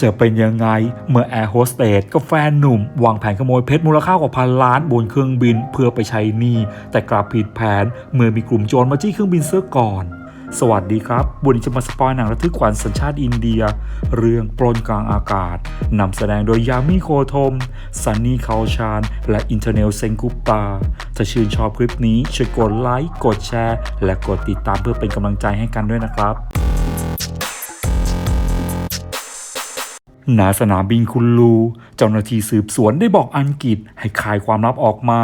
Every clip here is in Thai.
จะเป็นยังไงเมื่อแอร์โฮสเตสกับแฟนหนุ่ม วางแผนขโมยเพชรมูลค่ากว่าพันล้านบนเครื่องบินเพื่อไปใช้หนี้แต่กลับผิดแผนเมื่อมีกลุ่มโจรมาจี้เครื่องบินเสื้อก่อน สวัสดีครับบุญจะมาสปอยหนังระทึกขวัญสัญชาติอินเดีย เรื่องปล้นกลางอากาศนำแสดงโดยยามิโคโทมซันนี่คาลชาน และอินเทอร์เนลเซงกุปตาถ้าชื่นชอบคลิปนี้ช่วยกดไลค์กดแชร์ และกดติดตามเพื่อเป็นกำลังใจให้กันด้วยนะครับ ณสนามบินคุนลู เจ้าหน้าที่สืบสวนได้บอกอังกฤษให้คายความลับออกมา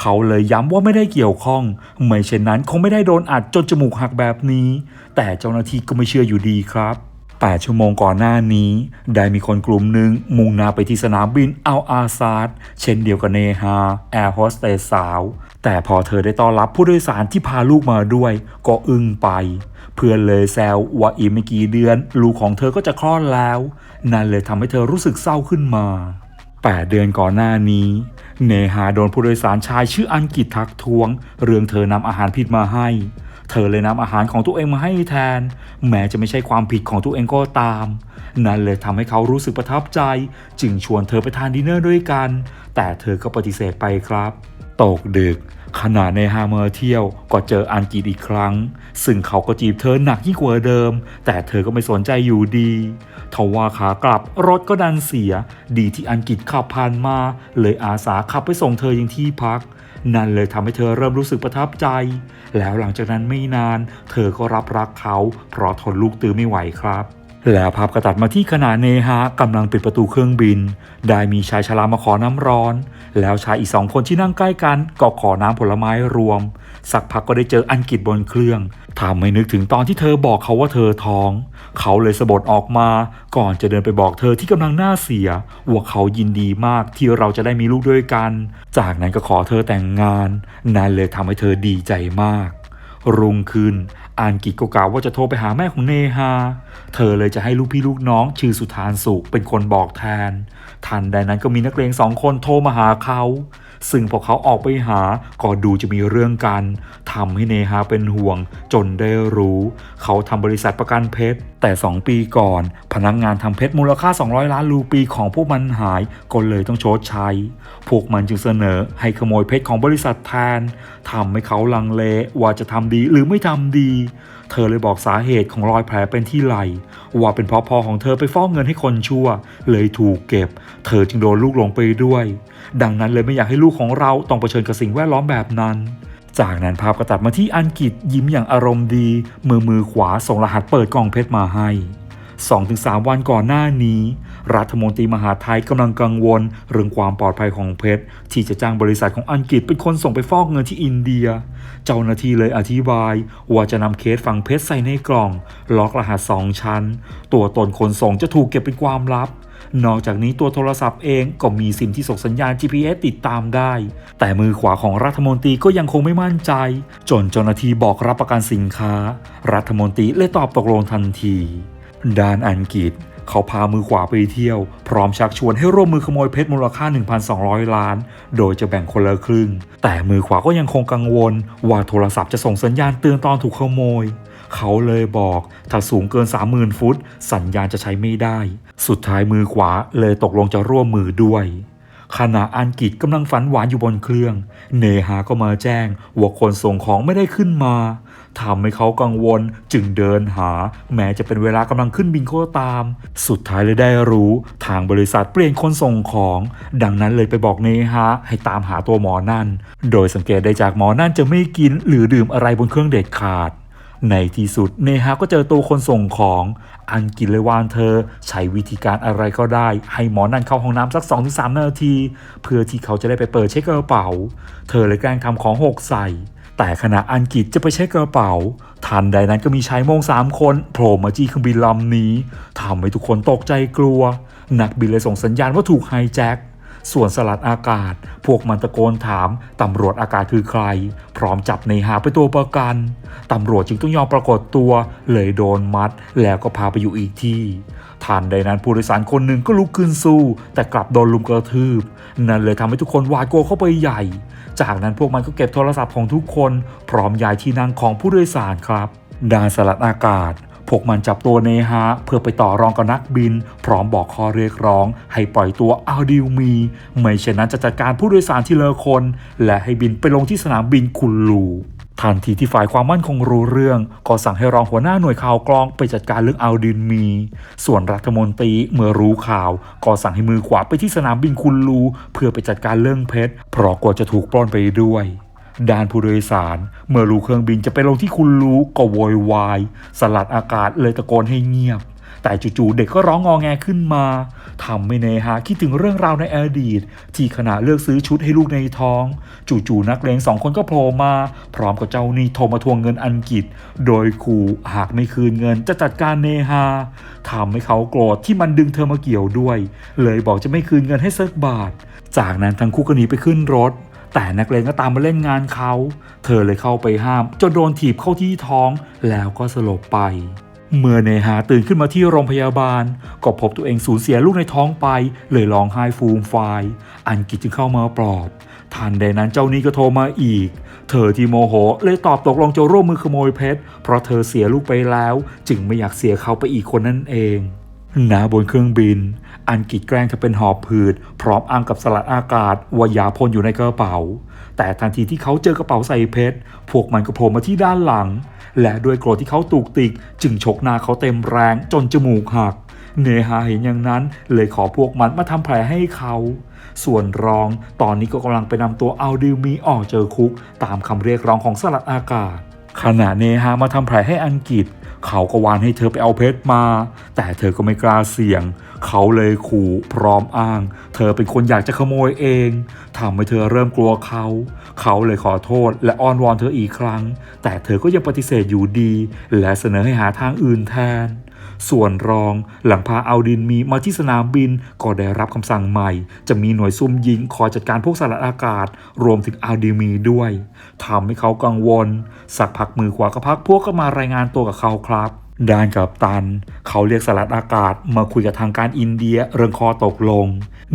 เขาเลยย้ำว่าไม่ได้เกี่ยวข้อง ไม่เช่นนั้นคงไม่ได้โดนอัดจนจมูกหักแบบนี้ แต่เจ้าหน้าที่ก็ไม่เชื่ออยู่ดีครับ8ชั่วโมงก่อนหน้านี้ ได้มีคนกลุ่มหนึ่งมุ่งหน้าไปที่สนามบินอัลอาซาดเช่นเดียวกับเนฮาแอร์โฮสเตสสาว แต่พอเธอได้ต้อนรับผู้โดยสารที่พาลูกมาด้วย ก็อึ้งไป เพื่อนเลยแซวว่าอีกไม่กี่เดือน ลูกของเธอก็จะคลอดแล้ว นั่นเลยทำให้เธอรู้สึกเศร้าขึ้นมา 8 เดือนก่อนหน้านี้ เนหาโดนผู้โดยสารชายชื่ออังกิตทักท้วง เรื่องเธอนำอาหารผิดมาให้ เธอเลยนำอาหารของตัวเองมาให้แทน แม้จะไม่ใช่ความผิดของตัวเองก็ตาม นั่นเลยทำให้เขารู้สึกประทับใจ จึงชวนเธอไปทานดินเนอร์ด้วยกัน แต่เธอก็ปฏิเสธไปครับ ตกดึก ขณะในฮาเมอร์เที่ยวก็เจออันกีดอีกครั้ง ซึ่งเขาก็จีบเธอหนักยิ่งกว่าเดิม แต่เธอก็ไม่สนใจอยู่ดีทว่าขากลับรถก็ดันเสีย ดีที่อันกิดขับผ่านมา เลยอาสาขับไปส่งเธอยังที่พักนั่นเลยทำให้เธอเริ่มรู้สึกประทับใจ แล้วหลังจากนั้นไม่นาน เธอก็รับรักเขา เพราะทนลูกตื้อไม่ไหวครับ แล้วภาพกระตัดมาที่ขณะเนฮะกำลังปิดประตูเครื่องบิน ได้มีชายชรามาขอน้ำร้อน แล้วชายอีกสองคนที่นั่งใกล้กันก็ขอน้ำผลไม้รวม สักพักก็ได้เจออันกิจบนเครื่องทำให้นึกถึงตอนที่เธอบอกเขาว่าเธอท้อง เขาเลยสะบัดออกมา ก่อนจะเดินไปบอกเธอที่กำลังหน้าเสียว่าเขายินดีมากที่เราจะได้มีลูกด้วยกัน จากนั้นก็ขอเธอแต่งงานนั่นเลยทำให้เธอดีใจมาก รุ่งขึ้นอันกิจก็กล่าวว่าจะโทรไปหาแม่ของเนฮา เธอเลยจะให้ลูกพี่ลูกน้องชื่อสุธานสุเป็นคนบอกแทน ทันใดนั้นก็มีนักเลงสองคนโทรมาหาเขา ซึ่งพอเขาออกไปหาก็ดูจะมีเรื่องกันทำให้เนฮาเป็นห่วงจนได้รู้ เขาทำบริษัทประกันเพชร แต่ 2 ปีก่อน พนักงงานทำเพชรมูลค่า 200 ล้านรูปีของพวกมันหายก็เลยต้องชดใช้ พวกมันจึงเสนอให้ขโมยเพชรของบริษัทแทนทำให้เขาลังเลว่าจะทำดีหรือไม่ทำดี เธอเลยบอกสาเหตุของรอยแผลเป็นที่ไหล่ว่าเป็นเพราะพ่อของเธอไปฟอกเงินให้คนชั่ว เลยถูกเก็บ เธอจึงโดนลูกหลงไปด้วย ดังนั้นเลยไม่อยากให้ลูกของเราต้องเผชิญกับสิ่งแวดล้อมแบบนั้น จากนั้นภาพก็ตัดมาที่อังกฤษยิ้มอย่างอารมณ์ดี มือมือขวาส่งรหัสเปิดกล่องเพชรมาให้ 2-3 วันก่อนหน้านี้ รัฐมนตรีมหาไทยกำลังกังวล เรื่องความปลอดภัยของเพชร ที่จะจ้างบริษัทของอังกฤษเป็นคนส่งไปฟอกเงินที่อินเดีย เจ้าหน้าที่เลยอธิบาย ว่าจะนำเคสฝังเพชรใส่ในกล่อง ล็อกรหัสสองชั้น ตัวตนคนส่งจะถูกเก็บเป็นความลับ นอกจากนี้ตัวโทรศัพท์เองก็มีซิมที่ส่งสัญญาณ GPS ติดตามได้ แต่มือขวาของรัฐมนตรีก็ยังคงไม่มั่นใจ จนเจ้าหน้าที่บอกรับประกันสินค้า รัฐมนตรีเลยตอบตกลงทันที ด้านอังกฤษเขาพามือขวาไปเที่ยว พร้อมชักชวนให้ร่วมมือขโมยเพชรมูลค่า 1,200 ล้าน โดยจะแบ่งคนละครึ่ง แต่มือขวาก็ยังคงกังวล ว่าโทรศัพท์จะส่งสัญญาณเตือนตอนถูกขโมย เขาเลยบอก ถ้าสูงเกิน 30,000 ฟุต สัญญาณจะใช้ไม่ได้ สุดท้ายมือขวาเลยตกลงจะร่วมมือด้วย ขณะอันกิจกำลังฝันหวานอยู่บนเครื่อง เนหาก็มาแจ้งว่าคนส่งของไม่ได้ขึ้นมาทำให้เขากังวลจึงเดินหา แม้จะเป็นเวลากำลังขึ้นบินก็ตาม สุดท้ายเลยได้รู้ ทางบริษัทเปลี่ยนคนส่งของ ดังนั้นเลยไปบอกเนฮะให้ตามหาตัวหมอนั่น โดยสังเกตได้จากหมอนั่นจะไม่กินหรือดื่มอะไรบนเครื่องเด็ดขาด ในที่สุดเนฮาก็เจอตัวคนส่งของ อันกินเลยวานเธอ ใช้วิธีการอะไรก็ได้ ให้หมอนั่นเข้าห้องน้ำสัก 2-3 นาที เพื่อที่เขาจะได้ไปเปิดเช็คกระเป๋า เธอเลยแกล้งทำของหกใส่ แต่ขณะอันกิจจะไปเช็คกระเป๋า ทันใดนั้นก็มีชายโมงสามคนโผล่มาจี้เครื่องบินลำนี้ทำให้ทุกคนตกใจกลัว นักบินเลยส่งสัญญาณว่าถูกไฮแจ็ค ส่วนสลัดอากาศ พวกมันตะโกนถามตำรวจอากาศคือใคร พร้อมจับในหาไปตัวประกันตำรวจจึงต้องยอมปรากฏตัว เลยโดนมัด แล้วก็พาไปอยู่อีกที่ทันใดนั้นผู้โดยสารคนหนึ่งก็ลุกขึ้นสู้ แต่กลับโดนลุมกระทืบ นั่นเลยทำให้ทุกคนหวาดกลัวเข้าไปใหญ่ จากนั้นพวกมันก็เก็บโทรศัพท์ของทุกคน พร้อมย้ายที่นั่งของผู้โดยสารครับด้านสลัดอากาศ พวกมันจับตัวเนฮาเพื่อไปต่อรองกับนักบิน พร้อมบอกข้อเรียกร้อง ให้ปล่อยตัวอาดิวมี ไม่เช่นนั้นจะจัดการผู้โดยสารทีละคน และให้บินไปลงที่สนามบินคุนลูทันทีที่ฝ่ายความมั่นคงรู้เรื่อง ก็สั่งให้รองหัวหน้าหน่วยข่าวกรองไปจัดการเรื่องอัลดินมี ส่วนรัฐมนตรีเมื่อรู้ข่าว ก็สั่งให้มือขวาไปที่สนามบินคุนลู เพื่อไปจัดการเรื่องเพชรเพราะกลัวจะถูกปล้นไปด้วย ด้านผู้โดยสาร เมื่อรู้เครื่องบินจะไปลงที่คุนลูก็โวยวาย สลัดอากาศเลยตะโกนให้เงียบ แต่จู่ๆเด็กก็ร้องงอแงขึ้นมาทำให้เนฮาคิดถึงเรื่องราวในอดีต ที่ขณะเลือกซื้อชุดให้ลูกในท้อง จู่ๆนักเลงสองคนก็โผล่มา พร้อมกับเจ้านี้โทรมาทวงเงินอังกฤษ โดยขู่หากไม่คืนเงินจะจัดการเนฮาทำให้เขาโกรธที่มันดึงเธอมาเกี่ยวด้วย เลยบอกจะไม่คืนเงินให้สักบาท จากนั้นทั้งคู่ก็หนีไปขึ้นรถ แต่นักเลงก็ตามมาเล่นงานเขา เธอเลยเข้าไปห้าม จนโดนถีบเข้าที่ท้องแล้วก็สลบไป เมื่อเนหาตื่นขึ้นมาที่โรงพยาบาล ก็พบตัวเองสูญเสียลูกในท้องไป เลยร้องไห้ฟูมฟายอันกิจจึงเข้ามาปลอบทันใดนั้นเจ้าหนี้ก็โทรมาอีก เธอที่โมโหเลยตอบตกลงจะร่วมมือขโมยเพชร เพราะเธอเสียลูกไปแล้ว จึงไม่อยากเสียเขาไปอีกคนนั่นเองณบนเครื่องบิน อันกิจแกล้งจะเป็นหอบผืด พร้อมอ้างกับสลัดอากาศว่ายาพ่นอยู่ในกระเป๋า แต่ทันทีที่เขาเจอกระเป๋าใส่เพชร พวกมันก็โผล่มาที่ด้านหลัง และด้วยโกรธที่เขาตูกติก จึงชกหน้าเขาเต็มแรงจนจมูกหัก เนหาเห็นอย่างนั้น เลยขอพวกมันมาทำแผลให้เขา ส่วนรองตอนนี้ก็กำลังไปนำตัวอัลดิวมีออกเจอคุก ตามคำเรียกร้องของสลัดอากาศขณะเนฮามาทำแผลให้อังกฤษ เขาก็วานให้เธอไปเอาเพชรมา แต่เธอก็ไม่กล้าเสี่ยง เขาเลยขู่พร้อมอ้าง เธอเป็นคนอยากจะขโมยเองทำให้เธอเริ่มกลัวเขา เขาเลยขอโทษและอ้อนวอนเธออีกครั้ง แต่เธอก็ยังปฏิเสธอยู่ดี และเสนอให้หาทางอื่นแทน ส่วนรองหลังพาเอาดินมีมาที่สนามบินก็ได้รับคำสั่งใหม่ จะมีหน่วยซุ่มยิงคอยจัดการพวกสลัดอากาศ รวมถึงอาดิมีด้วยทำให้เขากังวล สักพักมือขวาก็พักพวกก็มารายงานตัวกับเขาครับด้านกับตัน เขาเรียกสลัดอากาศมาคุยกับทางการอินเดียเรื่องคอตกลง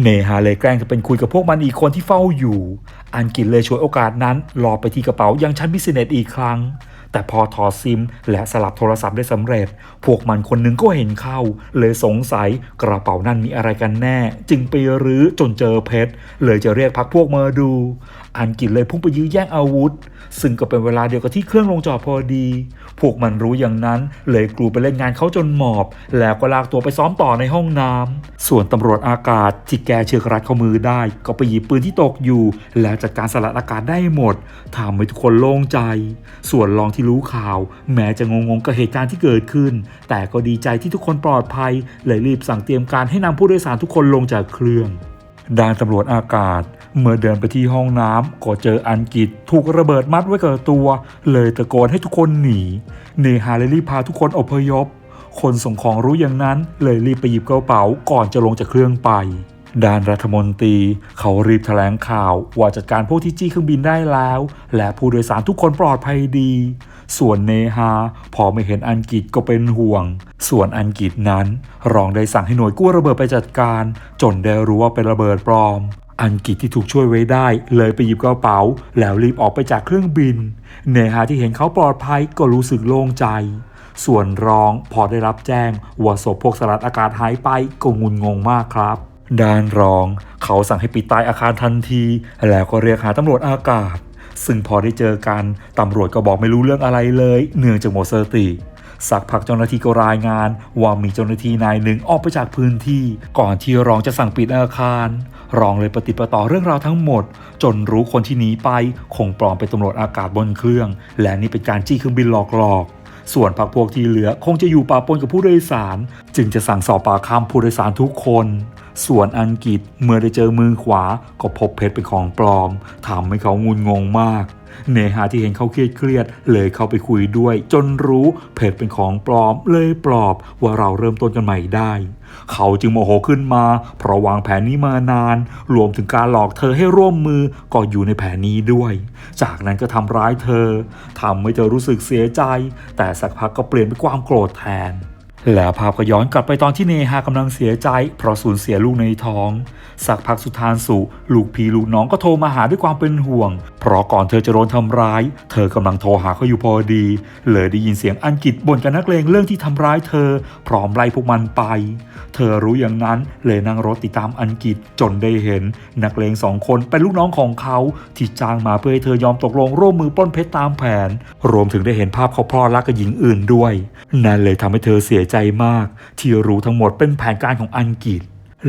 เนฮาเลยแกล้งจะเป็นคุยกับพวกมันอีกคนที่เฝ้าอยู่ อันกินเลยช่วยโอกาสนั้นรอไปที่กระเป๋ายังชั้นบิสเนสอีกครั้ง แต่พอถอดซิม และสลับโทรศัพท์ได้สำเร็จ พวกมันคนหนึงก็เห็นเข้า เลยสงสัยกระเป๋านั่นมีอะไรกันแน่ จึงไปรื้อจนเจอเพชร เลยจะเรียกพักพวกมาดู อันกินเลยพุ่งไปยื้อแย่งอาวุธ ซึ่งก็เป็นเวลาเดียวกับที่เครื่องลงจอดพอดี พวกมันรู้อย่างนั้น เลยกลูไปเล่นงานเขาจนหมอบ แล้วก็ลากตัวไปซ้อมต่อในห้องน้ำส่วนตำรวจอากาศที่แกเชือกรัดข้อมือได้ ก็ไปหยิบปืนที่ตกอยู่ แล้วจัดการสลัดอากาศได้หมดทำให้ทุกคนโล่งใจ ส่วนรองที่รู้ข่าว แม้จะงงๆกับเหตุการณ์ที่เกิดขึ้น แต่ก็ดีใจที่ทุกคนปลอดภัย เลยรีบสั่งเตรียมการให้นำผู้โดยสารทุกคนลงจากเครื่องด้านตำรวจอากาศ เมื่อเดินไปที่ห้องน้ำก็เจออันกิจถูกระเบิดมัดไว้กับตัว เลยตะโกนให้ทุกคนหนีเนฮาเลยรีบพาทุกคนอพยพ คนส่งของรู้อย่างนั้นเลยรีบไปหยิบกระเป๋าก่อนจะลงจากเครื่องไปด้านรัฐมนตรี เขารีบแถลงข่าวว่าจัดการพวกที่จี้เครื่องบินได้แล้ว และผู้โดยสารทุกคนปลอดภัยดี ส่วนเนฮาพอไม่เห็นอังกฤษก็เป็นห่วง ส่วนอังกฤษนั้น รองได้สั่งให้หน่วยกู้ระเบิดไปจัดการ จนได้รู้ว่าเป็นระเบิดปลอม อังกฤษที่ถูกช่วยไว้ได้ เลยไปหยิบกระเป๋า แล้วรีบออกไปจากเครื่องบิน เนฮาที่เห็นเขาปลอดภัยก็รู้สึกโล่งใจ ส่วนรองพอได้รับแจ้งว่าศพพวกสลัดอากาศหายไปก็งุนงงมากครับด้านรอง เขาสั่งให้ปิดตายอาคารทันที แล้วก็เรียกหาตำรวจอากาศ ซึ่งพอได้เจอกัน ตำรวจก็บอกไม่รู้เรื่องอะไรเลย เนื่องจากหมดสติ สักพักเจ้าหน้าที่ก็รายงาน ว่ามีเจ้าหน้าที่นายหนึ่งออกไปจากพื้นที่ ก่อนที่รองจะสั่งปิดอาคาร รองเลยปฏิประต่อเรื่องราวทั้งหมด จนรู้คนที่หนีไปคงปลอมเป็นตำรวจอากาศบนเครื่อง และนี่เป็นการจี้เครื่องบินหลอกๆส่วนพักพวกที่เหลือคงจะอยู่ปะปนกับผู้โดยสาร จึงจะสั่งสอบปากคำผู้โดยสารทุกคน ส่วนอังกฤษเมื่อได้เจอมือขวาก็พบเพชรเป็นของปลอมทำให้เขางุนงงมาก เนหาที่เห็นเขาเครียดเครียดเลยเข้าไปคุยด้วย จนรู้เพชรเป็นของปลอมเลยปลอบว่าเราเริ่มต้นกันใหม่ได้ เขาจึงโมโหขึ้นมา เพราะวางแผนนี้มานาน รวมถึงการหลอกเธอให้ร่วมมือก็อยู่ในแผนนี้ด้วย จากนั้นก็ทำร้ายเธอทำให้เธอรู้สึกเสียใจ แต่สักพักก็เปลี่ยนเป็นความโกรธแทน แล้วภาพก็ย้อนกลับไปตอนที่เนฮากำลังเสียใจ เพราะสูญเสียลูกในท้อง สักพักสุธานสุลูกพี่ลูกน้องก็โทรมาหาด้วยความเป็นห่วง เพราะก่อนเธอจะโดนทำร้าย เธอกำลังโทรหาเขาอยู่พอดี เลยได้ยินเสียงอังกฤษบ่นกับนักเลงเรื่องที่ทำร้ายเธอ พร้อมไล่พวกมันไป เธอรู้อย่างนั้นเลยนั่งรถติดตามอังกฤษจนได้เห็น นักเลงสองคนเป็นลูกน้องของเขาที่จ้างมาเพื่อให้เธอยอมตกลงร่วมมือปล้นเพชรตามแผน รวมถึงได้เห็นภาพเขาพลอดรักกับหญิงอื่นด้วย นั่นเลยทำให้เธอเสียใจมาก ที่รู้ทั้งหมดเป็นแผนการของอังกฤษ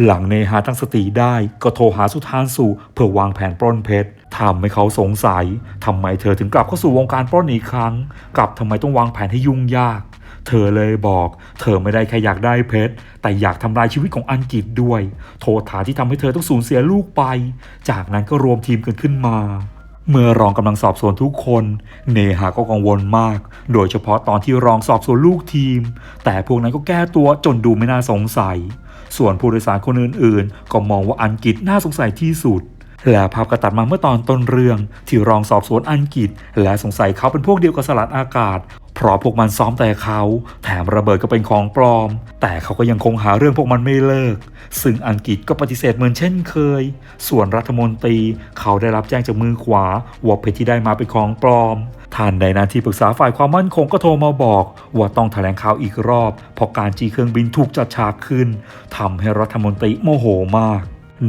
หลังเนหาตั้งสติได้ก็โทรหาสุธานสุเพื่อวางแผนปล้นเพชรทำให้เขาสงสัยทำไมเธอถึงกลับเข้าสู่วงการปล้นอีกครั้ง กลับทำไมต้องวางแผนให้ยุ่งยาก เธอเลยบอก เธอไม่ได้แค่อยากได้เพชรแต่อยากทำลายชีวิตของอังกฤษด้วย โทษฐานที่ทำให้เธอต้องสูญเสียลูกไป จากนั้นก็รวมทีมกันขึ้นมา เมื่อรองกำลังสอบสวนทุกคน เนหาก็กังวลมาก โดยเฉพาะตอนที่รองสอบสวนลูกทีม แต่พวกนั้นก็แก้ตัวจนดูไม่น่าสงสัย ส่วนผู้โดยสารคนอื่นๆ ก็มองว่าอังกฤษน่าสงสัยที่สุด และภาพกระตัดมาเมื่อตอนต้นเรื่อง ที่รองสอบสวนอังกฤษ และสงสัยเขาเป็นพวกเดียวกับสลัดอากาศ เพราะพวกมันซ้อมแต่เขา แถมระเบิดก็เป็นของปลอม แต่เขาก็ยังคงหาเรื่องพวกมันไม่เลิก ซึ่งอังกฤษก็ปฏิเสธเหมือนเช่นเคย ส่วนรัฐมนตรี เขาได้รับแจ้งจากมือขวาว่าเพชรที่ได้มาเป็นของปลอมท่านใดนั้นที่ปรึกษาฝ่ายความมั่นคงก็โทรมาบอก ว่าต้องแถลงข่าวอีกรอบเพราะการจีเครื่องบินถูกจัดฉากขึ้นทำให้รัฐมนตรีโมโหมาก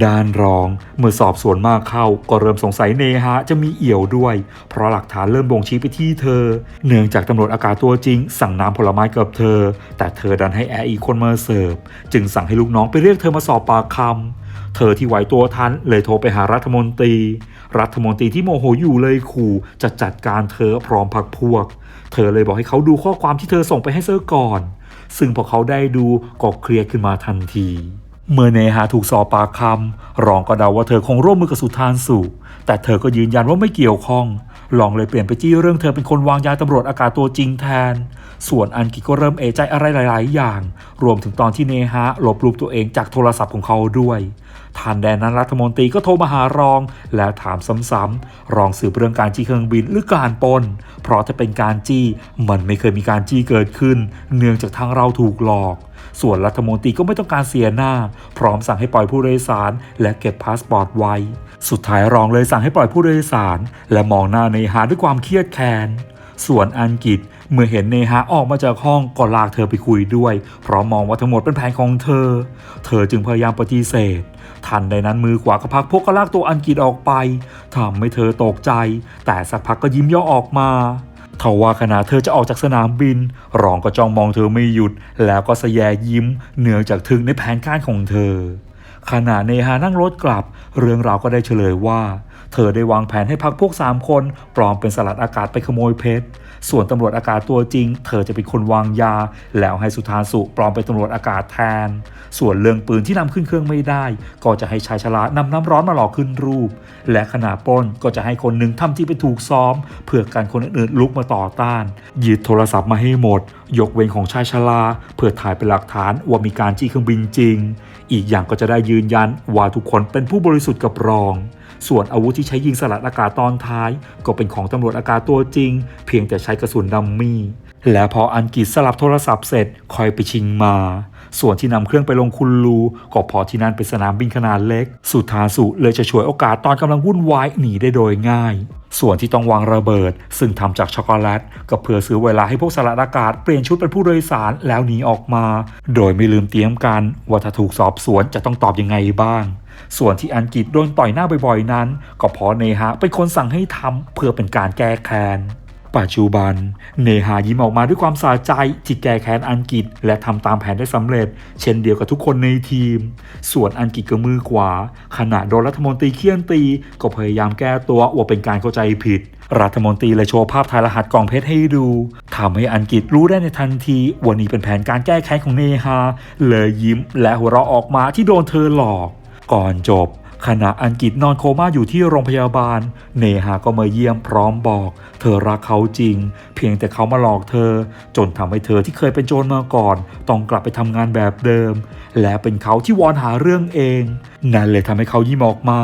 ด้านรอง เมื่อสอบสวนมากเข้าก็เริ่มสงสัยเนฮะจะมีเอี่ยวด้วย เพราะหลักฐานเริ่มบ่งชี้ไปที่เธอ เนื่องจากตำรวจอากาศตัวจริง สั่งน้ำผลไม้กับเธอ แต่เธอดันให้แอร์อีกคนมาเสิร์ฟ จึงสั่งให้ลูกน้องไปเรียกเธอมาสอบปากคำเธอที่ไหวตัวทันเลยโทรไปหารัฐมนตรี รัฐมนตรีที่โมโหอยู่เลยขู่จะจัดการเธอพร้อมพักพวก เธอเลยบอกให้เขาดูข้อความที่เธอส่งไปให้เซอร์ก่อน ซึ่งพอเขาได้ดูก็เครียดขึ้นมาทันที เมื่อเนหาถูกสอบปากคำรองก็เดาว่าเธอคงร่วมมือกับสุธานสุแต่เธอก็ยืนยันว่าไม่เกี่ยวข้องลองเลยเปลี่ยนไปจี้เรื่องเธอเป็นคนวางยาตำรวจอากาศตัวจริงแทน ส่วนอันกิก็เริ่มเอะใจอะไรหลาย ๆ อย่าง รวมถึงตอนที่เนฮะลบรูปตัวเองจากโทรศัพท์ของเขาด้วย ทันแดนนั้นรัฐมนตรีก็โทรมาหารอง แล้วถามซ้ำๆรองสืบเรื่องการจี้เครื่องบินหรือการปนเพราะถ้าเป็นการจี้มันไม่เคยมีการจี้เกิดขึ้น เนื่องจากทางเราถูกหลอกส่วนรัฐมนตรีก็ไม่ต้องการเสียหน้า พร้อมสั่งให้ปล่อยผู้โดยสาร และเก็บพาสปอร์ตไว้ สุดท้ายรองเลยสั่งให้ปล่อยผู้โดยสาร และมองหน้าเนหาด้วยความเครียดแค้นส่วนอังกฤษเมื่อเห็นเนหาออกมาจากห้องก็ลากเธอไปคุยด้วย เพราะมองว่าทั้งหมดเป็นแผนของเธอ เธอจึงพยายามปฏิเสธ ทันใดนั้นมือขวาก็พักพวกก็ลากตัวอังกฤษออกไปทำให้เธอตกใจ แต่สักพักก็ยิ้มย่อออกมาทว่าขณะเธอจะออกจากสนามบิน รองก็จ้องมองเธอไม่หยุด แล้วก็สแยยิ้ม เนื่องจากถึงในแผนการของเธอ ขณะเนหานั่งรถกลับ เรื่องราวก็ได้เฉลยว่า เธอได้วางแผนให้พักพวก3คน ปลอมเป็นสลัดอากาศไปขโมยเพชร ส่วนตำรวจอากาศตัวจริง เธอจะเป็นคนวางยา แล้วให้สุธานสุปลอมเป็นตำรวจอากาศแทน ส่วนเรื่องปืนที่นำขึ้นเครื่องไม่ได้ ก็จะให้ชายชรานำน้ำร้อนมาหลอกขึ้นรูป และขณะป้นก็จะให้คนหนึ่งทำที่ไปถูกซ้อม เพื่อการคนอื่นๆลุกมาต่อต้านหยิบโทรศัพท์มาให้หมด ยกเว้นของชายชราเพื่อถ่ายเป็นหลักฐานว่ามีการจี้เครื่องบินจริง อีกอย่างก็จะได้ยืนยันว่าทุกคนเป็นผู้บริสุทธิ์กับรอง ส่วนอาวุธที่ใช้ยิงสลัดอากาศตอนท้าย ก็เป็นของตำรวจอากาศตัวจริง เพียงแต่ใช้กระสุนดัมมี่ และพออังกฤษสลับโทรศัพท์เสร็จคอยไปชิงมา ส่วนที่นำเครื่องไปลงคุณลูก็พอที่นั่นเป็นสนามบินขนาดเล็ก สุธาสุเลยจะช่วยโอกาสตอนกำลังวุ่นวายหนีได้โดยง่ายส่วนที่ต้องวางระเบิด ซึ่งทำจากช็อกโกแลตก็เพื่อซื้อเวลาให้พวกสลัดอากาศเปลี่ยนชุดเป็นผู้โดยสารแล้วหนีออกมา โดยไม่ลืมเตรียมกันว่าถ้าถูกสอบสวนจะต้องตอบยังไงบ้าง ส่วนที่อังกฤษโดนต่อยหน้าบ่อยๆนั้น ก็เพราะเนหะเป็นคนสั่งให้ทำเพื่อเป็นการแก้แค้นปัจจุบัน เนหายิ้มออกมาด้วยความสะใจที่แก้แค้นอังกฤษ และทำตามแผนได้สำเร็จ เช่นเดียวกับทุกคนในทีม ส่วนอังกฤษก็มือขวา ขณะโดนรัฐมนตรีเคี่ยนตี ก็พยายามแก้ตัวว่าเป็นการเข้าใจผิด รัฐมนตรีเลยโชว์ภาพถ่ายรหัสกล่องเพชรให้ดูทำให้อังกฤษรู้ได้ในทันทีวันนี้เป็นแผนการแก้แค้นของเนหาเลยยิ้มและหัวเราะออกมาที่โดนเธอหลอก ก่อนจบ ขณะอังกฤษนอนโคม่าอยู่ที่โรงพยาบาล เนหาก็มาเยี่ยมพร้อมบอก เธอรักเขาจริง เพียงแต่เขามาหลอกเธอ จนทำให้เธอที่เคยเป็นโจรมาก่อน ต้องกลับไปทำงานแบบเดิม และเป็นเขาที่วอนหาเรื่องเองนั่นเลยทำให้เขายิ้มออกมา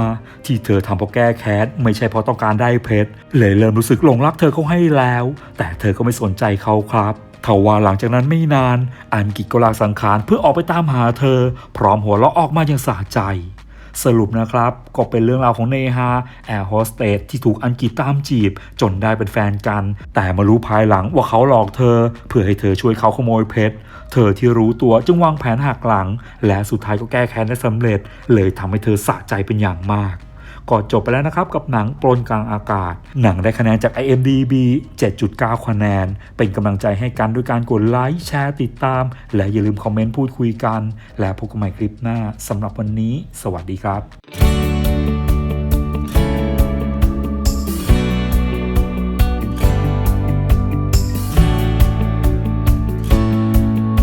ที่เธอทำเพราะแก้แค้นไม่ใช่เพราะต้องการได้เพชรเลยเริ่มรู้สึกหลงรักเธอเขาให้แล้ว แต่เธอก็ไม่สนใจเขาครับทว่าหลังจากนั้นไม่นาน อันกิจก็ลาสังขารเพื่อออกไปตามหาเธอ พร้อมหัวเราะออกมาอย่างสะใจ สรุปนะครับ ก็เป็นเรื่องราวของเนฮาแอร์โฮสเตสที่ถูกอังกฤษตามจีบ จนได้เป็นแฟนกัน แต่มารู้ภายหลังว่าเขาหลอกเธอ เพื่อให้เธอช่วยเขาขโมยเพชร เธอที่รู้ตัวจึงวางแผนหักหลัง และสุดท้ายก็แก้แค้นได้สำเร็จ เลยทำให้เธอสะใจเป็นอย่างมาก ก็จบไปแล้วนะครับกับหนังปลนกลางอากาศ หนังได้คะแนนจาก IMDB 7.9 คะแนน เป็นกำลังใจให้กันด้วยการกดไลค์แชร์ติดตาม และอย่าลืมคอมเมนต์พูดคุยกัน และพบกันใหม่คลิปหน้าสำหรับวันนี้ สวัสดีครับ